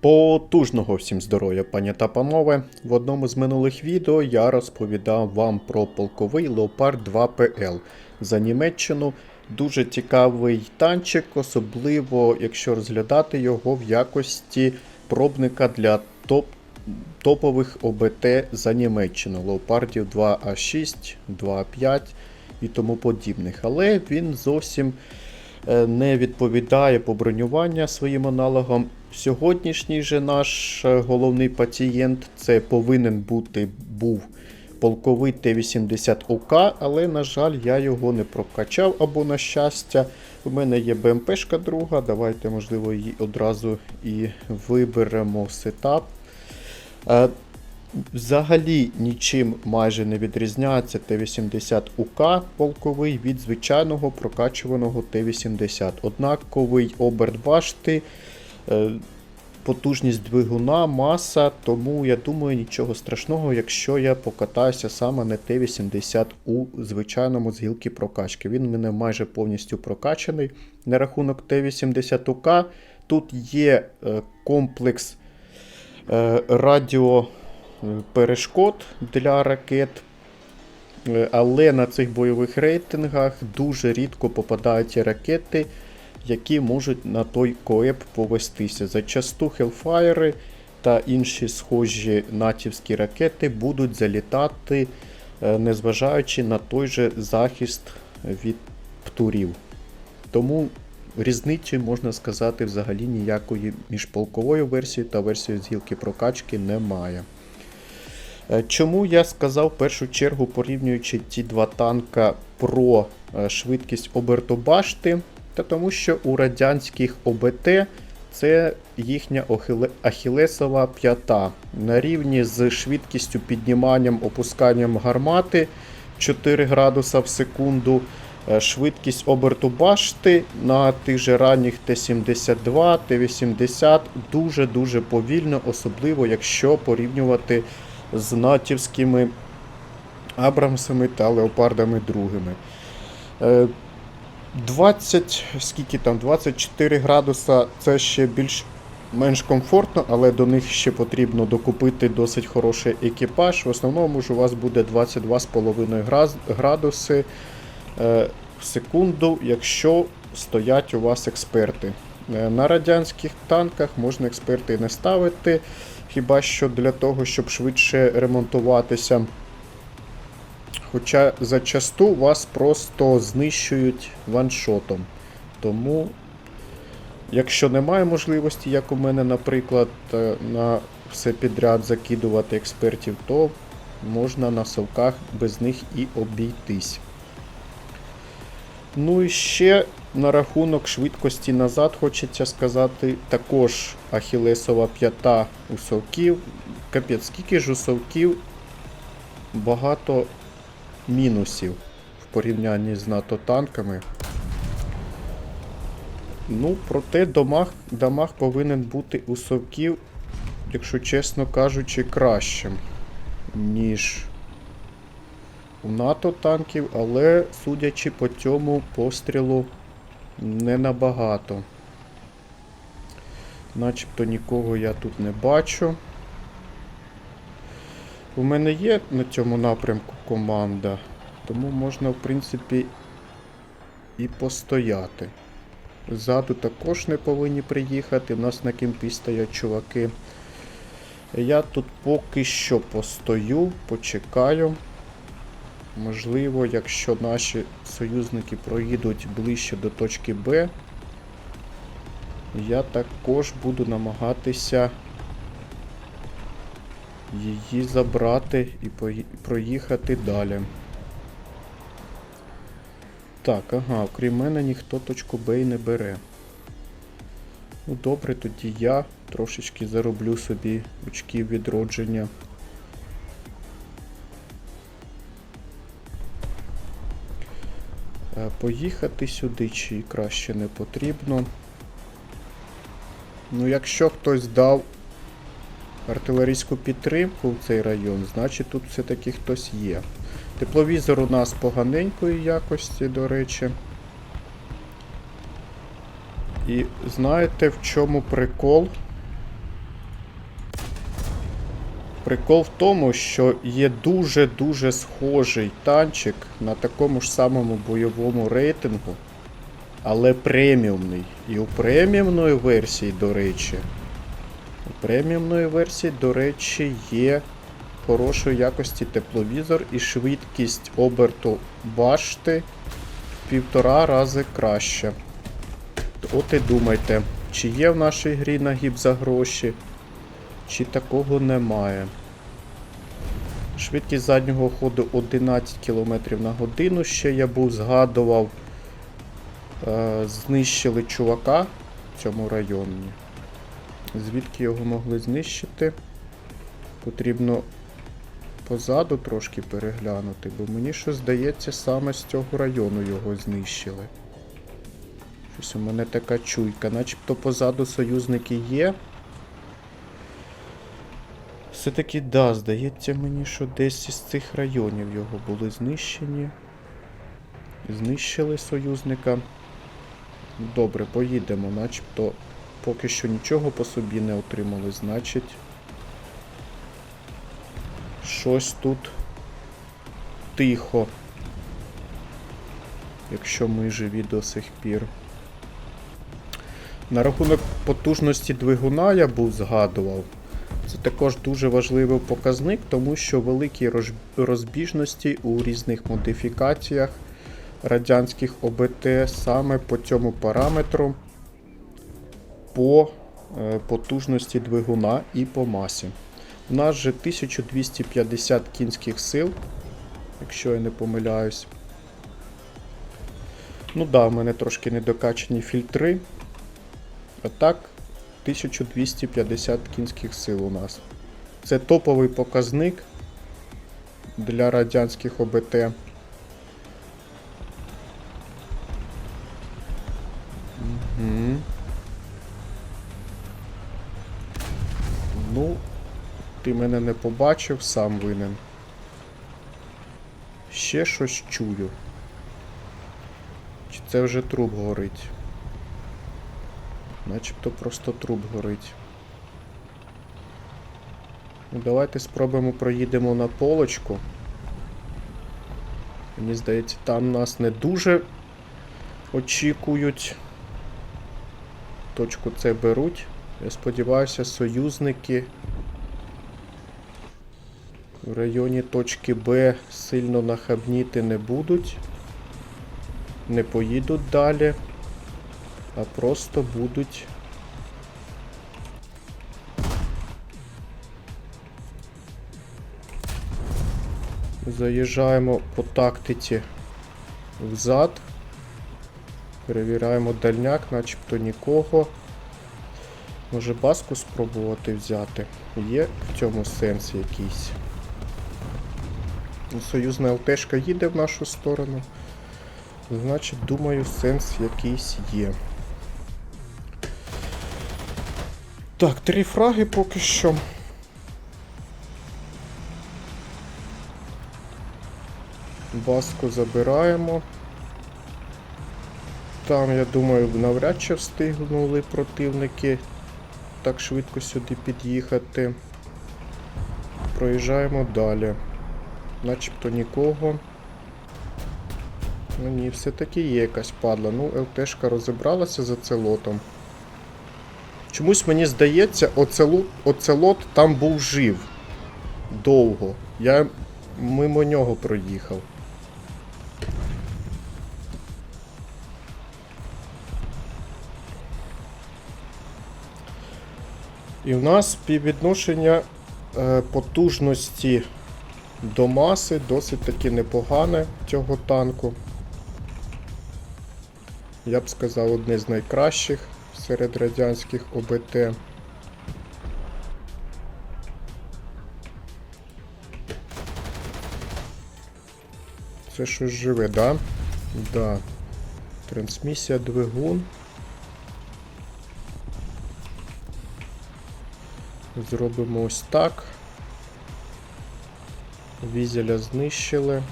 Потужного всім здоров'я, пані та панове. В одному з минулих відео я розповідав вам про полковий Leopard 2 PL за Німеччину. Дуже цікавий танчик, особливо якщо розглядати його в якості пробника для топ топових ОБТ за Німеччину. Леопардів 2А6, 2А5 і тому подібних. Але він зовсім е, не відповідає по бронювання своїм аналогам. Сьогоднішній же наш е, головний пацієнт це повинен бути був полковий Т-80ОК, але, на жаль, я його не прокачав або на щастя. У мене є БМПшка друга. Давайте, можливо, її одразу і виберемо сетап. Е, Взагалі нічим майже не відрізняється Т-80УК полковий від звичайного прокачуваного Т-80. Однаковий оберт башти, потужність двигуна, маса, тому я думаю нічого страшного, якщо я покатаюся саме на Т-80 у звичайному з гілки прокачки. Він в мене майже повністю прокачаний. На рахунок Т-80УК тут є е, комплекс е, радіо е, перешкод для ракет. Е, Але на цих бойових рейтингах дуже рідко попадають ракети, які можуть на той коеп повестися. Зачасту Hellfire та інші схожі натівські ракети будуть залітати, е, незважаючи на той же захист від птурів. Тому різниці, можна сказати, взагалі ніякої між полковою версією та версією з гілки прокачки немає. Е, Чому я сказав в першу чергу, порівнюючи ці два танка про е, швидкість оберту башти, та тому що у радянських ОБТ це їхня ахілесова п'ята на рівні з швидкістю підніманням опусканням гармати 4 градуса в секунду. Е, Швидкість оберту башти на тих же ранніх Т-72, Т-80 дуже-дуже повільно, особливо якщо порівнювати з натівськими Абрамсами та Леопардами другими. Е, 20, скільки там, 24 градуса це ще більш менш комфортно, але до них ще потрібно докупити досить хороший екіпаж. В основному ж у вас буде 22,5 градуси е, в секунду, якщо стоять у вас експерти. Е, На радянських танках можна експерти не ставити, хіба що для того, щоб швидше ремонтуватися. Хоча зачасту вас просто знищують ваншотом. Тому, якщо немає можливості, як у мене, наприклад, е, на все підряд закидувати експертів, то можна на совках без них і обійтись. Ну і ще на рахунок швидкості назад хочеться сказати, також Ахілесова п'ята у совків. Капець, скільки ж у совків багато мінусів в порівнянні з НАТО танками. Ну, проте домах, дамаг повинен бути у совків, якщо чесно кажучи, кращим, ніж у НАТО танків, але судячи по цьому пострілу не набагато. Начебто нікого я тут не бачу. У мене є на цьому напрямку команда, тому можна, в принципі, і постояти. Ззаду також не повинні приїхати. У нас на кемпі стоять чуваки. Я тут поки що постою, почекаю. Можливо, якщо наші союзники проїдуть ближче до точки Б, я також буду намагатися її забрати і проїхати далі. Так, ага, окрім мене ніхто точку Б і не бере. Ну добре, тоді я трошечки зароблю собі очків відродження. Е, Поїхати сюди чи краще не потрібно. Ну, якщо хтось дав артилерійську підтримку в цей район, значить тут все-таки хтось є. Тепловізор у нас поганенької якості, до речі. І знаєте в чому прикол? Прикол в тому, що є дуже-дуже схожий танчик на такому ж самому бойовому рейтингу, але преміумний. І у преміумної версії, до речі, преміумної версії, до речі, є хорошої якості тепловізор і швидкість оберту башти в півтора рази краще. От і думайте, чи є в нашій грі нагіб за гроші, чи такого немає. Швидкість заднього ходу 11 км на годину. Ще я був згадував, е, знищили чувака в цьому районі. Звідки його могли знищити? Потрібно позаду трошки переглянути, бо мені що здається, саме з цього району його знищили. Щось у мене така чуйка, начебто позаду союзники є. Все-таки да, здається мені, що десь із цих районів його були знищені. Знищили союзника. Добре, поїдемо, начебто поки що нічого по собі не отримали, значить. Щось тут тихо. Якщо ми живі до сих пір. На рахунок потужності двигуна я був згадував. Це також дуже важливий показник, тому що великі розбіжності у різних модифікаціях радянських ОБТ саме по цьому параметру по е, потужності двигуна і по масі. У нас же 1250 кінських сил, якщо я не помиляюсь. Ну да, в мене трошки недокачані фільтри. А так, 1250 кінських сил у нас. Це топовий показник для радянських ОБТ. Мене не побачив, сам винен. Ще щось чую. Чи це вже труп горить? Начебто просто труп горить. Ну, давайте спробуємо проїдемо на полочку. Мені здається, там нас не дуже очікують. Точку С беруть. Я сподіваюся, союзники в районі точки Б сильно нахабніти не будуть. Не поїдуть далі, а просто будуть. Заїжджаємо по тактиці взад. Перевіряємо дальняк, начебто нікого. Може баску спробувати взяти. Є в цьому сенс якийсь. Союзна ЛТшка їде в нашу сторону. Значить, думаю, сенс якийсь є. Так, три фраги поки що. Баску забираємо. Там, я думаю, навряд чи встигнули противники так швидко сюди під'їхати. Проїжджаємо далі. Начебто нікого. Ну ні, все-таки є якась падла. Ну, ЛТшка розібралася за целотом. Чомусь мені здається, оцелот, оцелот там був жив. Довго. Я мимо нього проїхав. І в нас співвідношення е, потужності до маси досить таки непогане цього танку. Я б сказав, одне з найкращих серед радянських ОБТ. Це щось живе, да? Да. Трансмісія двигун. Зробимо ось так. Візеля знищили.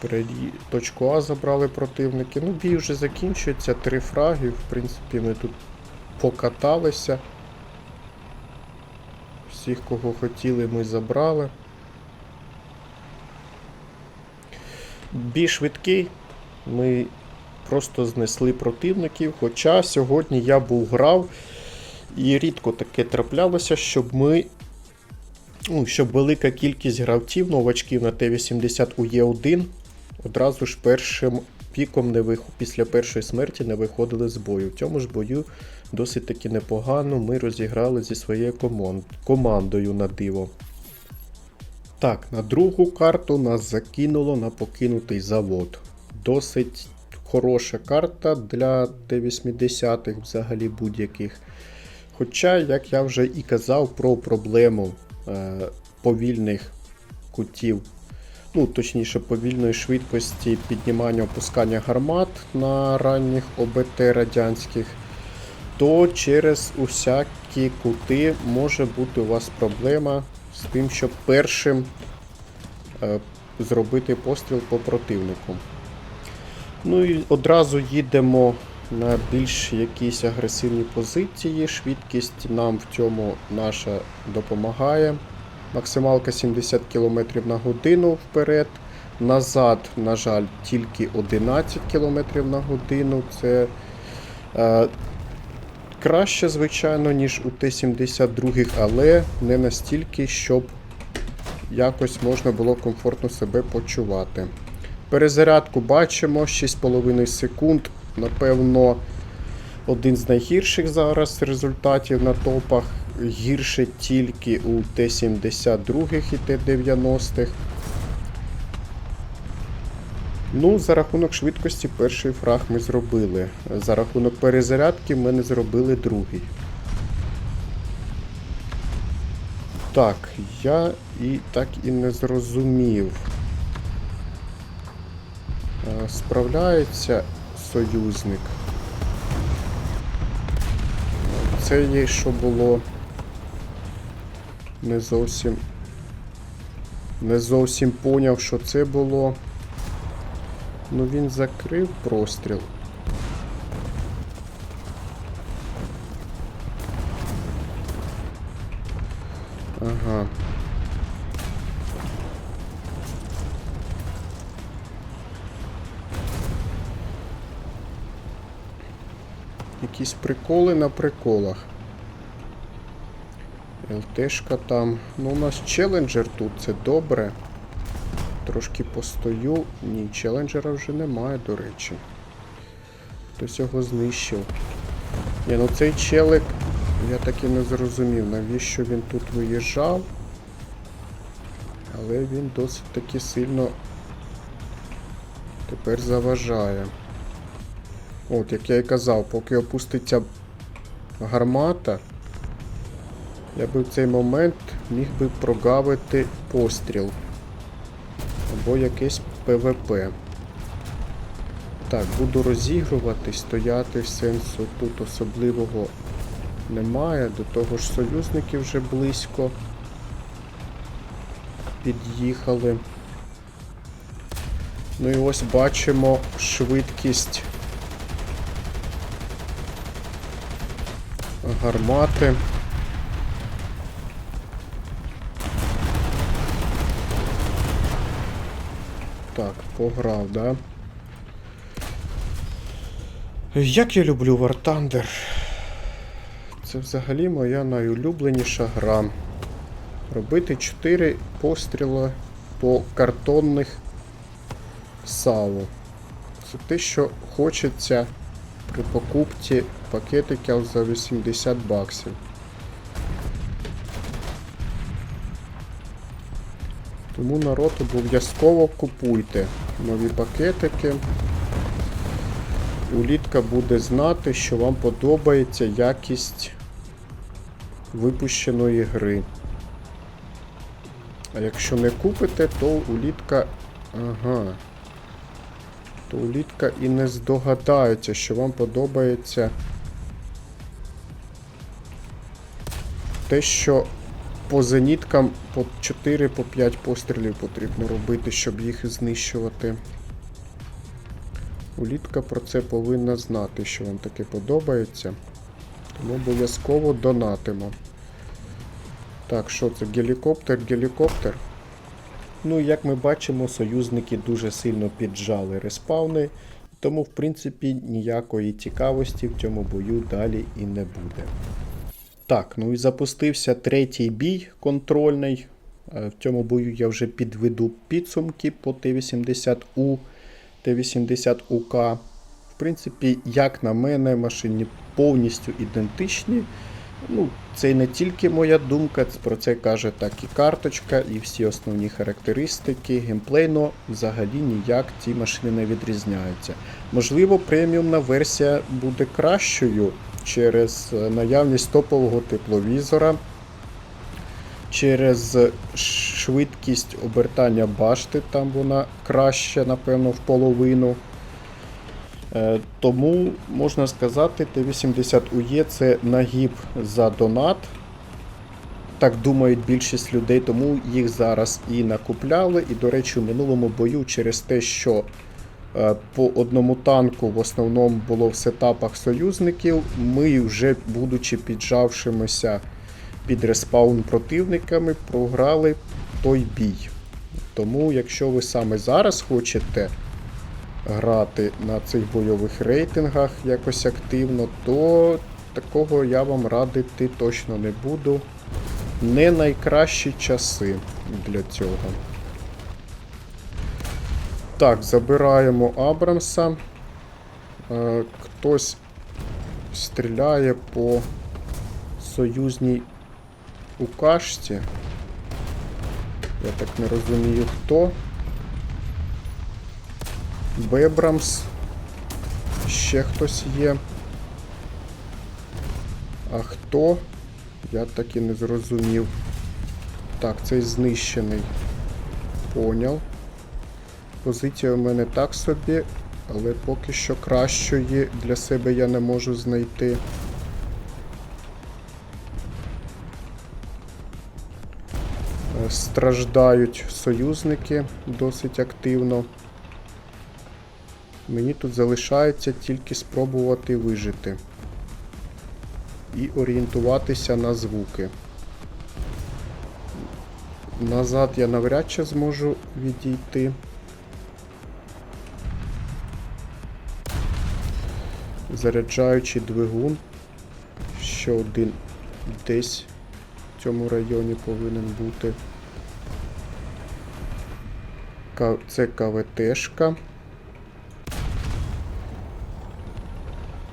Переді... Точку А забрали противники. Ну, бій вже закінчується, три фраги. В принципі, ми тут покаталися. Всіх, кого хотіли, ми забрали. Бій швидкий. Ми просто знесли противників. Хоча сьогодні я був грав, і рідко таке траплялося, щоб ми. Ну, щоб велика кількість гравців, новачків на Т-80 у Є1 одразу ж першим піком не вих... після першої смерті не виходили з бою. В цьому ж бою досить таки непогано ми розіграли зі своєю команд... командою на диво. Так, на другу карту нас закинуло на покинутий завод. Досить хороша карта для Т-80 взагалі будь-яких. Хоча, як я вже і казав про проблему повільних кутів, ну точніше, повільної швидкості піднімання опускання гармат на ранніх ОБТ радянських, то через усякі кути може бути у вас проблема з тим, щоб першим е, зробити постріл по противнику. Ну і одразу їдемо на більш якісь агресивні позиції. Швидкість нам в цьому наша допомагає. Максималка 70 км на годину вперед. Назад, на жаль, тільки 11 км на годину. Це е, краще, звичайно, ніж у Т-72, але не настільки, щоб якось можна було комфортно себе почувати. Перезарядку бачимо 6,5 секунд. Напевно, один з найгірших зараз результатів на топах. Гірше тільки у Т-72 і Т-90. Ну, за рахунок швидкості перший фраг ми зробили. За рахунок перезарядки ми не зробили другий. Так, я і так і не зрозумів. Е, Справляється союзник. Це є, що було не зовсім. Не зовсім поняв, що це було. Ну він закрив простріл. Ага. Якісь приколи на приколах. ЛТшка там. Ну, у нас челенджер тут, це добре. Трошки постою. Ні, челенджера вже немає, до речі. Хтось його знищив. Ні, ну цей челик, я так і не зрозумів, навіщо він тут виїжджав. Але він досить таки сильно тепер заважає. От, як я і казав, поки опуститься гармата, я би в цей момент міг би прогавити постріл. Або якесь ПВП. Так, буду розігрувати, стояти сенсу тут особливого немає. До того ж союзники вже близько під'їхали. Ну і ось бачимо швидкість гармати. Так, пограв, да? Як я люблю War Thunder. Це взагалі моя найулюбленіша гра. Робити 4 постріли по картонних САУ. Це те, що хочеться при покупці пакетиків за 80 баксів. Тому народ обов'язково купуйте нові пакетики. Улітка буде знати, що вам подобається якість випущеної гри. А якщо не купите, то улітка. Ага. То улітка і не здогадається, що вам подобається те, що по зеніткам по 4-5 пострілів потрібно робити, щоб їх знищувати. Улітка про це повинна знати, що вам таке подобається. Тому обов'язково донатимо. Так, що це? Гелікоптер, гелікоптер. Ну, як ми бачимо, союзники дуже сильно піджали респауни, тому, в принципі, ніякої цікавості в цьому бою далі і не буде. Так, ну і запустився третій бій контрольний. Е, В цьому бою я вже підведу підсумки по Т-80У, Т-80УК. В принципі, як на мене, машині повністю ідентичні. Ну, це не тільки моя думка, про це каже так і карточка, і всі основні характеристики. Геймплейно взагалі ніяк ці машини не відрізняються. Можливо, преміумна версія буде кращою через е, наявність топового тепловізора, через швидкість обертання башти, там вона краща, напевно, в половину. Е, Тому можна сказати, Т-80УЄ це нагіб за донат. Так думають більшість людей, тому їх зараз і накупляли. І, до речі, у минулому бою через те, що е, по одному танку в основному було в сетапах союзників, ми вже, будучи піджавшимися під респаун противниками, програли той бій. Тому, якщо ви саме зараз хочете грати на цих бойових рейтингах якось активно, то такого я вам радити точно не буду. Не найкращі часи для цього. Так, забираємо Абрамса. Е, хтось стріляє по союзній укашці. Я так не розумію хто. Бебрамс. Ще хтось є. А хто? Я так і не зрозумів. Так, цей знищений. Поняв. Позиція у мене так собі, але поки що кращої для себе я не можу знайти. Е, Страждають союзники досить активно. Мені тут залишається тільки спробувати вижити і орієнтуватися на звуки. Назад я навряд чи зможу відійти. Заряджаючий двигун. Ще один десь в цьому районі повинен бути. Це КВТшка.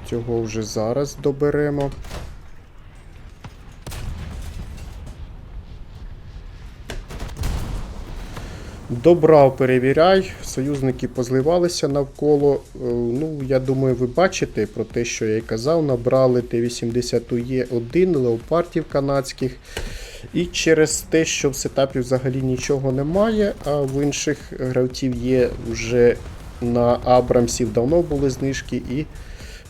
Цього вже зараз доберемо. Добрав, перевіряй. Союзники позливалися навколо. Е, Ну, я думаю, ви бачите про те, що я й казав. Набрали Т-80УЄ1 леопардів канадських. І через те, що в сетапі взагалі нічого немає, а в інших гравців є вже на Абрамсів давно були знижки, і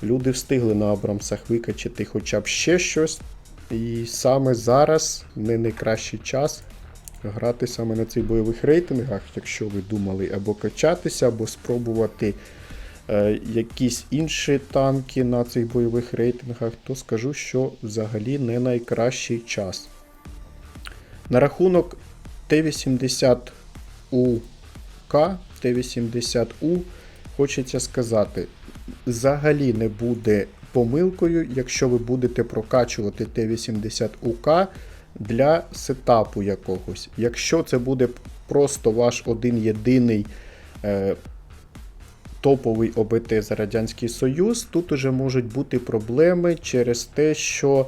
люди встигли на Абрамсах викачати хоча б ще щось. І саме зараз не найкращий час грати саме на цих бойових рейтингах, якщо ви думали або качатися, або спробувати е, якісь інші танки на цих бойових рейтингах, то скажу, що взагалі не найкращий час. На рахунок Т-80УК, Т-80У хочеться сказати, взагалі не буде помилкою, якщо ви будете прокачувати Т-80УК для сетапу якогось. Якщо це буде просто ваш один єдиний е, топовий ОБТ за Радянський Союз, тут уже можуть бути проблеми через те, що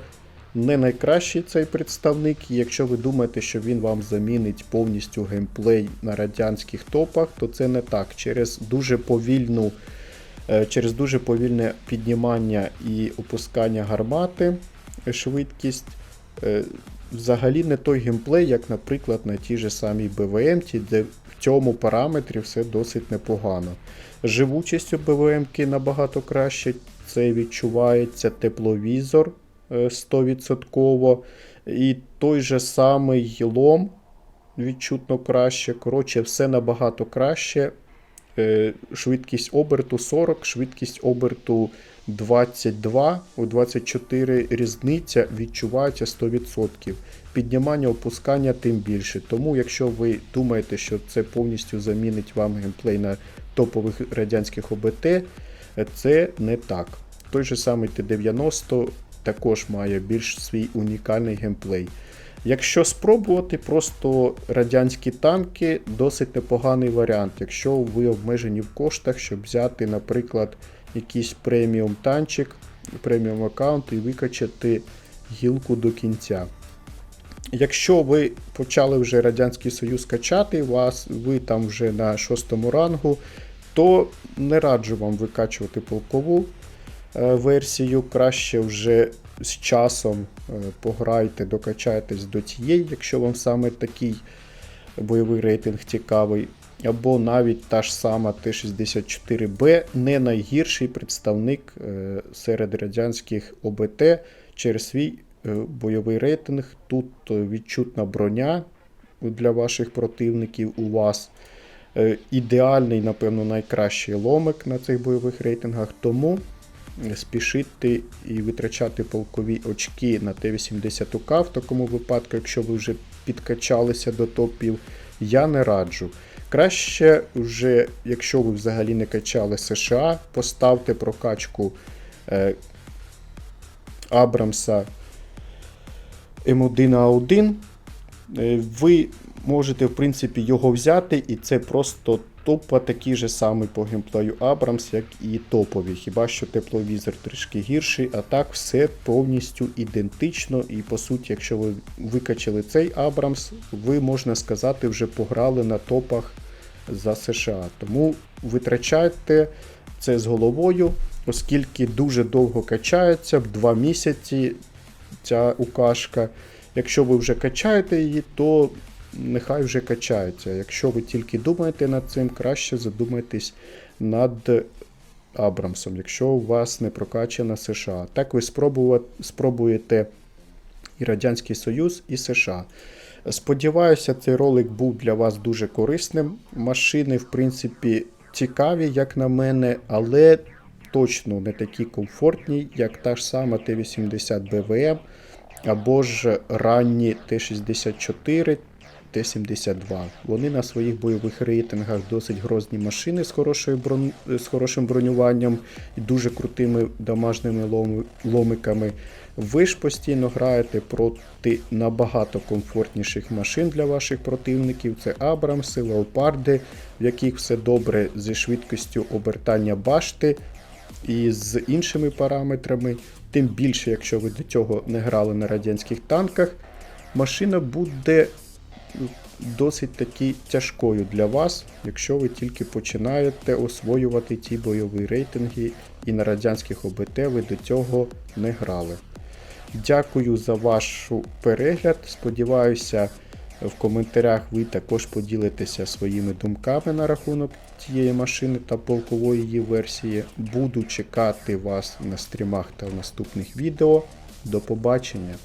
не найкращий цей представник, і якщо ви думаєте, що він вам замінить повністю геймплей на радянських топах, то це не так. Через дуже повільну, через дуже повільне піднімання і опускання гармати, е, швидкість. е, Взагалі не той геймплей, як, наприклад, на тій же самій БВМ, де в цьому параметрі все досить непогано. Живучість у БВМ набагато краще, це відчувається тепловізор е, 100%. І той же самий лом відчутно краще. Коротше, все набагато краще. Е, швидкість оберту 40, швидкість оберту 22, у 24 різниця відчувається 100%. Піднімання, опускання тим більше. Тому, якщо ви думаєте, що це повністю замінить вам геймплей на топових радянських ОБТ, це не так. Той же самий Т-90 також має більш свій унікальний геймплей. Якщо спробувати, просто радянські танки досить непоганий варіант, якщо ви обмежені в коштах, щоб взяти, наприклад, якийсь преміум танчик, преміум аккаунт і викачати гілку до кінця. Якщо ви почали вже Радянський Союз качати, вас, ви там вже на шостому рангу, то не раджу вам викачувати полкову е, версію. Краще вже з часом е, пограйте, докачайтесь до тієї, якщо вам саме такий бойовий рейтинг цікавий. Або навіть та ж сама Т-64Б не найгірший представник е, серед радянських ОБТ через свій е, бойовий рейтинг. Тут відчутна броня для ваших противників у вас. Ідеальний, напевно, найкращий ломик на цих бойових рейтингах. Тому спішити і витрачати полкові очки на Т-80К в такому випадку, якщо ви вже підкачалися до топів, я не раджу. Краще, вже, якщо ви взагалі не качали США, поставте прокачку е, Абрамса М1А1. Е, Ви можете, в принципі, його взяти, і це просто тупо такий же самий по геймплею Абрамс, як і топові. Хіба що тепловізор трішки гірший, а так все повністю ідентично. І по суті, якщо ви викачали цей Абрамс, ви можна сказати, вже пограли на топах за США. Тому витрачайте це з головою, оскільки дуже довго качається, в 2 місяці ця укашка. Якщо ви вже качаєте її, то нехай вже качається. Якщо ви тільки думаєте над цим, краще задумайтесь над Абрамсом, якщо у вас не прокачана США. Так ви спробуєте і Радянський Союз, і США. Сподіваюся, цей ролик був для вас дуже корисним. Машини, в принципі, цікаві, як на мене, але точно не такі комфортні, як та ж сама Т-80 БВМ або ж ранні Т-64. Т-72. Вони на своїх бойових рейтингах досить грозні машини з, хорошою брон... з хорошим бронюванням і дуже крутими дамажними ломи... ломиками. Ви ж постійно граєте проти набагато комфортніших машин для ваших противників. Це Абрамси, Леопарди, в яких все добре зі швидкістю обертання башти і з іншими параметрами. Тим більше, якщо ви до цього не грали на радянських танках, машина буде досить таки тяжкою для вас, якщо ви тільки починаєте освоювати ті бойові рейтинги, і на радянських ОБТ ви до цього не грали. Дякую за ваш перегляд. Сподіваюся, в коментарях ви також поділитеся своїми думками на рахунок цієї машини та полкової її версії. Буду чекати вас на стрімах та в наступних відео. До побачення!